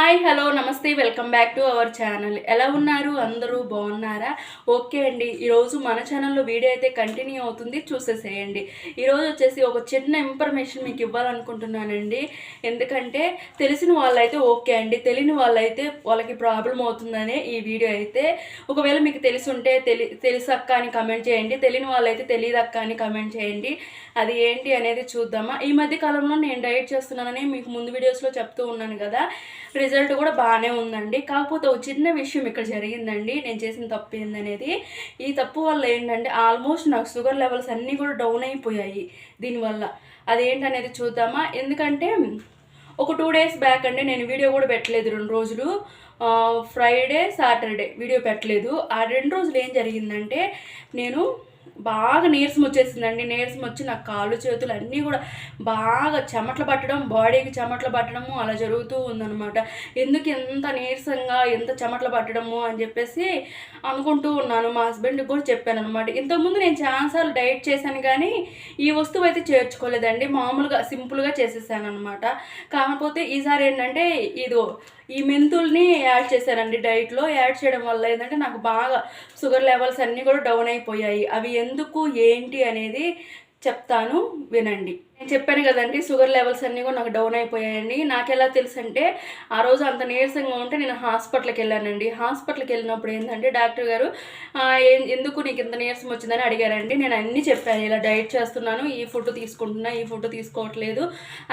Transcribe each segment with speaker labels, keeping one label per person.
Speaker 1: Hi hello నమస్తే welcome back to our channel. ఎలా ఉన్నారు? అందరూ బాగున్నారా? ఓకే అండి. ఈరోజు మన ఛానల్లో వీడియో అయితే కంటిన్యూ అవుతుంది. చూసేసేయండి. ఈరోజు వచ్చేసి ఒక చిన్న ఇన్ఫర్మేషన్ మీకు ఇవ్వాలనుకుంటున్నానండి. ఎందుకంటే తెలిసిన వాళ్ళైతే ఓకే అండి. తెలియని వాళ్ళైతే వాళ్ళకి ప్రాబ్లం అవుతుందనే ఈ వీడియో అయితే. ఒకవేళ మీకు తెలిసి ఉంటే తెలి తెలుసక్క అని కమెంట్ చేయండి. తెలియని వాళ్ళైతే తెలియదక్క అని కమెంట్ చేయండి. అది ఏంటి అనేది చూద్దామా? ఈ మధ్య కాలంలో నేను డైట్ చేస్తున్నానని మీకు ముందు వీడియోస్లో చెప్తూ ఉన్నాను కదా. రిజల్ట్ కూడా బాగానే ఉందండి. కాకపోతే ఒక చిన్న విషయం ఇక్కడ జరిగిందండి. నేను చేసిన తప్పు ఏందనేది ఈ తప్పు వల్ల ఏంటంటే ఆల్మోస్ట్ నాకు షుగర్ లెవెల్స్ అన్నీ కూడా డౌన్ అయిపోయాయి దీనివల్ల. అదేంటనేది చూద్దామా? ఎందుకంటే ఒక టూ డేస్ బ్యాక్ అండి నేను వీడియో కూడా పెట్టలేదు రెండు రోజులు. ఫ్రైడే సాటర్డే వీడియో పెట్టలేదు. ఆ రెండు రోజులు ఏం జరిగిందంటే నేను బాగా నీరసం వచ్చేసిందండి. నీరసం వచ్చి నా కాళ్ళు చేతులు అన్నీ కూడా బాగా చెమటలు పట్టడం బాడీకి చెమటలు పట్టడము అలా జరుగుతూ ఉందన్నమాట. ఎందుకు ఎంత నీరసంగా ఎంత చెమటలు పట్టడము అని చెప్పేసి అనుకుంటూ ఉన్నాను. మా హస్బెండ్కి కూడా చెప్పాను అనమాట ఇంతకుముందు నేను చాలాసార్లు డైట్ చేశాను కానీ ఈ వస్తువు అయితే చేర్చుకోలేదండి. మామూలుగా సింపుల్గా చేసేసాను అనమాట కాకపోతే ఈసారి ఏంటంటే ఇదిగో ఈ మెంతుల్ని యాడ్ చేశానండి డైట్లో. యాడ్ చేయడం వల్ల ఏంటంటే నాకు బాగా షుగర్ లెవెల్స్ అన్నీ కూడా డౌన్ అయిపోయాయి. అవి ఎందుకు ఏంటి అనేది చెప్తాను వినండి. నేను చెప్పాను కదండి షుగర్ లెవెల్స్ అన్నీ కూడా నాకు డౌన్ అయిపోయాయండి. నాకు ఎలా తెలుసు అంటే ఆ రోజు అంత నీరసంగా ఉంటే నేను హాస్పిటల్కి వెళ్ళానండి. హాస్పిటల్కి వెళ్ళినప్పుడు ఏంటంటే డాక్టర్ గారు ఎందుకు నీకు ఇంత నీరసం వచ్చిందని అడిగారండి. నేను అన్నీ చెప్పాను. ఇలా డైట్ చేస్తున్నాను ఈ ఫుడ్ తీసుకుంటున్నా ఈ ఫుడ్ తీసుకోవట్లేదు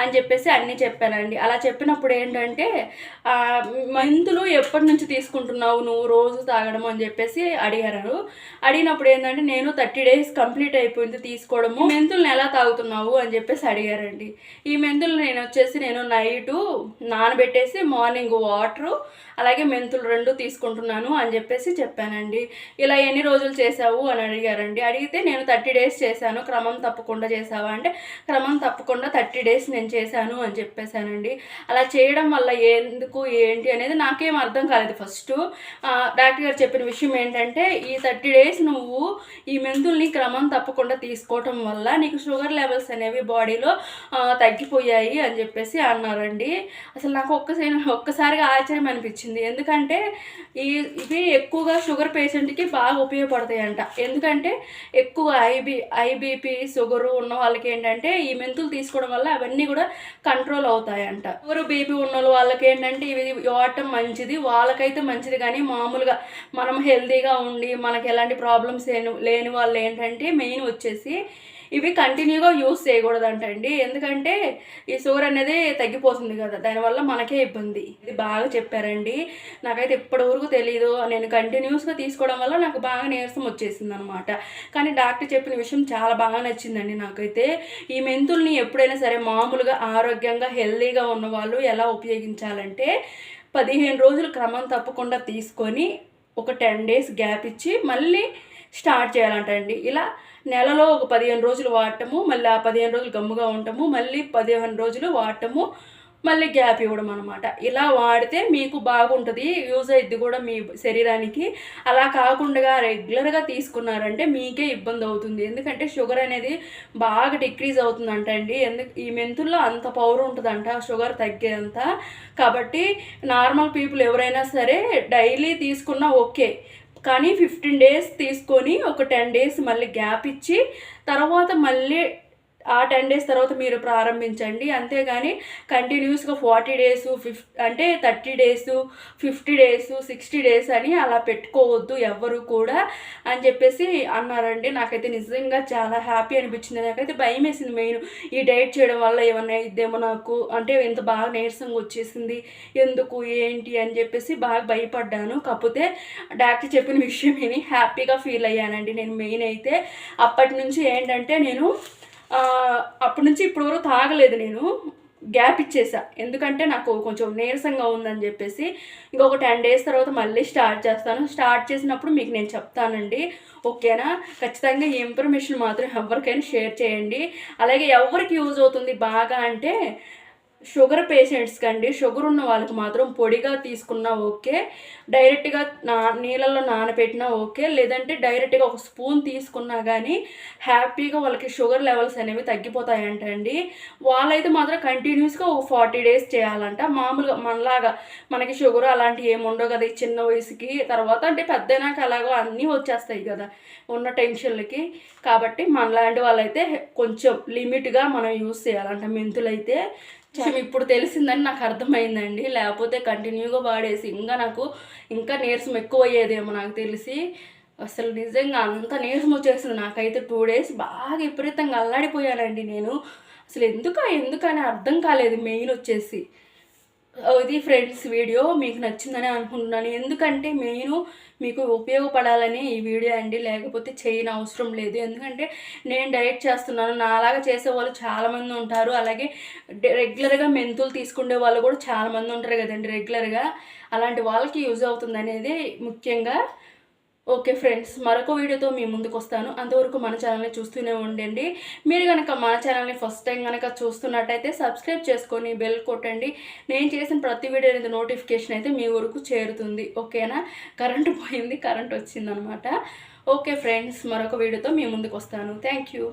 Speaker 1: అని చెప్పేసి అన్నీ చెప్పానండి. అలా చెప్పినప్పుడు ఏంటంటే మందులు మెంతులు ఎప్పటి నుంచి తీసుకుంటున్నావు నువ్వు రోజు తాగడం అని చెప్పేసి అడిగారు. అడిగినప్పుడు ఏంటంటే నేను థర్టీ డేస్ కంప్లీట్ అయిపోయింది తీసుకోవడము. మెంతుల్ని ఎలా తాగుతున్నావు అని చెప్పేసి అడిగారండి. ఈ మెంతులు నేను వచ్చేసి నేను నైటు నానబెట్టేసి మార్నింగ్ వాటరు అలాగే మెంతులు రెండు తీసుకుంటున్నాను అని చెప్పేసి చెప్పానండి. ఇలా ఎన్ని రోజులు చేసావు అని అడిగారండి. అడిగితే నేను థర్టీ డేస్ చేశాను. క్రమం తప్పకుండా చేసావా అంటే క్రమం తప్పకుండా థర్టీ డేస్ నేను చేశాను అని చెప్పేశానండి. అలా చేయడం వల్ల ఎందుకు ఏంటి అనేది నాకేం అర్థం కాలేదు ఫస్ట్. డాక్టర్ గారు చెప్పిన విషయం ఏంటంటే ఈ థర్టీ డేస్ నువ్వు ఈ మెంతుల్ని క్రమం తప్పకుండా తీసుకోవటం వల్ల నీకు షుగర్ లెవెల్స్ అనేవి బాడీ బాడీలో తగ్గిపోయాయి అని చెప్పేసి అన్నారండి. అసలు నాకు ఒక్కసారి ఒక్కసారిగా ఆశ్చర్యం అనిపించింది. ఎందుకంటే ఈ ఇవి ఎక్కువగా షుగర్ పేషెంట్కి బాగా ఉపయోగపడతాయంట. ఎందుకంటే ఎక్కువ ఐబీ ఐబీపీ షుగరు ఉన్న వాళ్ళకి ఏంటంటే ఈ మెంతులు తీసుకోవడం వల్ల అవన్నీ కూడా కంట్రోల్ అవుతాయంట. షుగర్ బీపీ ఉన్న వాళ్ళకి ఏంటంటే ఇవి వాడటం మంచిది. వాళ్ళకైతే మంచిది. కానీ మామూలుగా మనం హెల్తీగా ఉండి మనకి ఎలాంటి ప్రాబ్లమ్స్ లేని వాళ్ళు ఏంటంటే మెయిన్ వచ్చేసి ఇవి కంటిన్యూగా యూస్ చేయకూడదంటండి. ఎందుకంటే ఈ షుగర్ అనేది తగ్గిపోతుంది కదా దానివల్ల మనకే ఇబ్బంది. ఇది బాగా చెప్పారండి. నాకైతే ఇప్పటివరకు తెలియదు నేను కంటిన్యూస్గా తీసుకోవడం వల్ల నాకు బాగా నీరసం వచ్చేసింది అనమాట కానీ డాక్టర్ చెప్పిన విషయం చాలా బాగా నచ్చిందండి నాకైతే. ఈ మెంతుల్ని ఎప్పుడైనా సరే మామూలుగా ఆరోగ్యంగా హెల్తీగా ఉన్నవాళ్ళు ఎలా ఉపయోగించాలంటే పదిహేను రోజులు క్రమం తప్పకుండా తీసుకొని ఒక టెన్ డేస్ గ్యాప్ ఇచ్చి మళ్ళీ స్టార్ట్ చేయాలంటండి ఇలా నెలలో ఒక పదిహేను రోజులు వాడటము మళ్ళీ ఆ పదిహేను రోజులు గమ్ముగా ఉండటము మళ్ళీ పదిహేను రోజులు వాడటము మళ్ళీ గ్యాప్ ఇవ్వడం అనమాట ఇలా వాడితే మీకు బాగుంటుంది యూజ్ అయ్యిద్ది కూడా మీ శరీరానికి. అలా కాకుండా రెగ్యులర్గా తీసుకున్నారంటే మీకే ఇబ్బంది అవుతుంది. ఎందుకంటే షుగర్ అనేది బాగా డిక్రీజ్ అవుతుందంట అండి. ఎందుకు ఈ మెంతుల్లో అంత పవర్ ఉంటుందంట షుగర్ తగ్గేంత. కాబట్టి నార్మల్ పీపుల్ ఎవరైనా సరే డైలీ తీసుకున్నా ఓకే. కానీ ఫిఫ్టీన్ డేస్ తీసుకొని ఒక టెన్ డేస్ మళ్ళీ గ్యాప్ ఇచ్చి తర్వాత మళ్ళీ ఆ టెన్ డేస్ తర్వాత మీరు ప్రారంభించండి. అంతేగాని కంటిన్యూస్గా ఫార్టీ డేస్ ఫిఫ్ అంటే thirty days fifty days sixty days అని అలా పెట్టుకోవద్దు ఎవ్వరు కూడా అని చెప్పేసి అన్నారండి. నాకైతే నిజంగా చాలా హ్యాపీ అనిపించింది. నాకైతే భయం వేసింది మెయిన్ ఈ డైట్ చేయడం వల్ల ఏమన్నా ఇద్దేమో నాకు అంటే ఇంత బాగా నీరసంగా వచ్చేసింది ఎందుకు ఏంటి అని చెప్పేసి బాగా భయపడ్డాను. కాకపోతే డాక్టర్ చెప్పిన విషయం విని హ్యాపీగా ఫీల్ అయ్యానండి. నేను మెయిన్ అయితే అప్పటి నుంచి ఏంటంటే నేను అప్పటి నుంచి ఇప్పుడు వరకు తాగలేదు నేను. గ్యాప్ ఇచ్చేసా. ఎందుకంటే నాకు కొంచెం నీరసంగా ఉందని చెప్పేసి ఇంకొక టెన్ డేస్ తర్వాత మళ్ళీ స్టార్ట్ చేస్తాను. స్టార్ట్ చేసినప్పుడు మీకు నేను చెప్తానండి. ఓకేనా? ఖచ్చితంగా ఈ ఇన్ఫర్మేషన్ మాత్రం ఎవరికైనా షేర్ చేయండి. అలాగే ఎవరికి యూజ్ అవుతుంది బాగా అంటే షుగర్ పేషెంట్స్కి అండి షుగర్ ఉన్న వాళ్ళకి మాత్రం పొడిగా తీసుకున్నా ఓకే డైరెక్ట్గా నా నీళ్ళల్లో నానబెట్టినా ఓకే లేదంటే డైరెక్ట్గా ఒక స్పూన్ తీసుకున్నా కానీ హ్యాపీగా వాళ్ళకి షుగర్ లెవెల్స్ అనేవి తగ్గిపోతాయంట అండి వాళ్ళైతే మాత్రం కంటిన్యూస్గా ఒక ఫార్టీ డేస్ చేయాలంట. మామూలుగా మనలాగా మనకి షుగర్ అలాంటివి ఏమి ఉండవు కదా ఈ చిన్న వయసుకి తర్వాత అంటే పెద్దనాక అలాగో అన్నీ వచ్చేస్తాయి కదా ఉన్న టెన్షన్లకి. కాబట్టి మనలాంటి వాళ్ళైతే కొంచెం లిమిట్గా మనం యూస్ చేయాలంట మెంతులు అయితే ఇప్పుడు తెలిసిందని నాకు అర్థమైందండి. లేకపోతే కంటిన్యూగా వాడేసి ఇంకా నాకు ఇంకా నీరసం ఎక్కువ అయ్యేదేమో నాకు తెలిసి. అసలు నిజంగా అంత నీరసం వచ్చేసింది. నాకైతే టూ డేస్ బాగా విపరీతంగా అల్లాడిపోయానండి నేను. అసలు ఎందుక ఎందుకని అర్థం కాలేదు మెయిన్ వచ్చేసి. ఇది ఫ్రెండ్స్ వీడియో మీకు నచ్చిందని అనుకుంటున్నాను. ఎందుకంటే మెయిన్ మీకు ఉపయోగపడాలని ఈ వీడియో అండి లేకపోతే చేయని అవసరం లేదు. ఎందుకంటే నేను డైట్ చేస్తున్నాను నాలాగా చేసే వాళ్ళు చాలామంది ఉంటారు. అలాగే రెగ్యులర్గా మెంతులు తీసుకునే వాళ్ళు కూడా చాలామంది ఉంటారు కదండి రెగ్యులర్గా. అలాంటి వాళ్ళకి యూజ్ అవుతుంది అనేది ముఖ్యంగా ఓకే ఫ్రెండ్స్ మరొక వీడియోతో మీ ముందుకు వస్తాను. అంతవరకు మన ఛానల్ని చూస్తూనే ఉండండి. మీరు కనుక మన ఛానల్ని ఫస్ట్ టైం కనుక చూస్తున్నట్టయితే సబ్స్క్రైబ్ చేసుకొని బెల్ కొట్టండి. నేను చేసిన ప్రతి వీడియో అనేది నోటిఫికేషన్ అయితే మీ వరకు చేరుతుంది. ఓకేనా? కరెంట్ పోయింది కరెంట్ వచ్చిందనమాట. ఓకే ఫ్రెండ్స్ మరొక వీడియోతో మీ ముందుకు వస్తాను. Thank you.